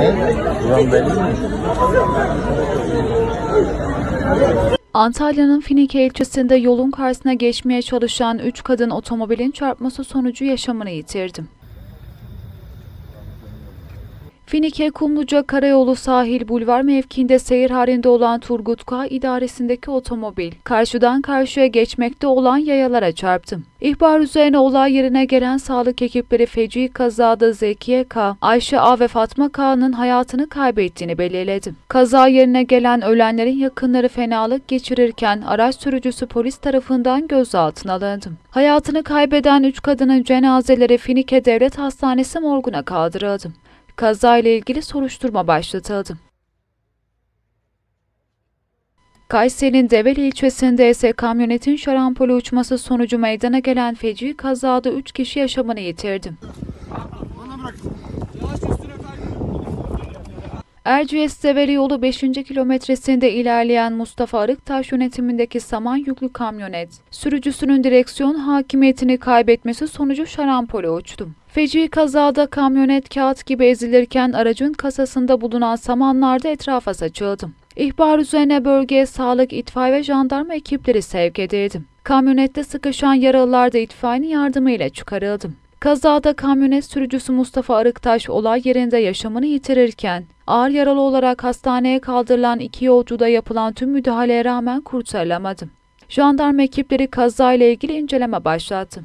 Buran belli mi? Antalya'nın Finike ilçesinde yolun karşısına geçmeye çalışan 3 kadın otomobilin çarpması sonucu yaşamını yitirdi. Finike Kumluca Karayolu Sahil Bulvar mevkiinde seyir halinde olan Turgut K. idaresindeki otomobil, karşıdan karşıya geçmekte olan yayalara çarptı. İhbar üzerine olay yerine gelen sağlık ekipleri feci kazada Zekiye K, Ayşe A ve Fatma K'nın hayatını kaybettiğini belirledi. Kaza yerine gelen ölenlerin yakınları fenalık geçirirken araç sürücüsü polis tarafından gözaltına alındı. Hayatını kaybeden 3 kadının cenazeleri Finike Devlet Hastanesi morguna kaldırıldı. Kazayla ilgili soruşturma başlatıldı. Kayseri'nin Develi ilçesinde ise kamyonetin şarampole uçması sonucu meydana gelen feci kazada 3 kişi yaşamını yitirdi. Erciyes Develi yolu 5. kilometresinde ilerleyen Mustafa Arıktaş yönetimindeki saman yüklü kamyonet, sürücüsünün direksiyon hakimiyetini kaybetmesi sonucu şarampole uçtu. Feci kazada kamyonet kağıt gibi ezilirken aracın kasasında bulunan samanlar da etrafa saçıldı. İhbar üzerine bölgeye sağlık, itfaiye ve jandarma ekipleri sevk edildi. Kamyonette sıkışan yaralılar da itfaiyenin yardımıyla çıkarıldı. Kazada kamyonet sürücüsü Mustafa Arıktaş olay yerinde yaşamını yitirirken ağır yaralı olarak hastaneye kaldırılan iki yolcuda yapılan tüm müdahaleye rağmen kurtarılamadı. Jandarma ekipleri kazayla ilgili inceleme başlattı.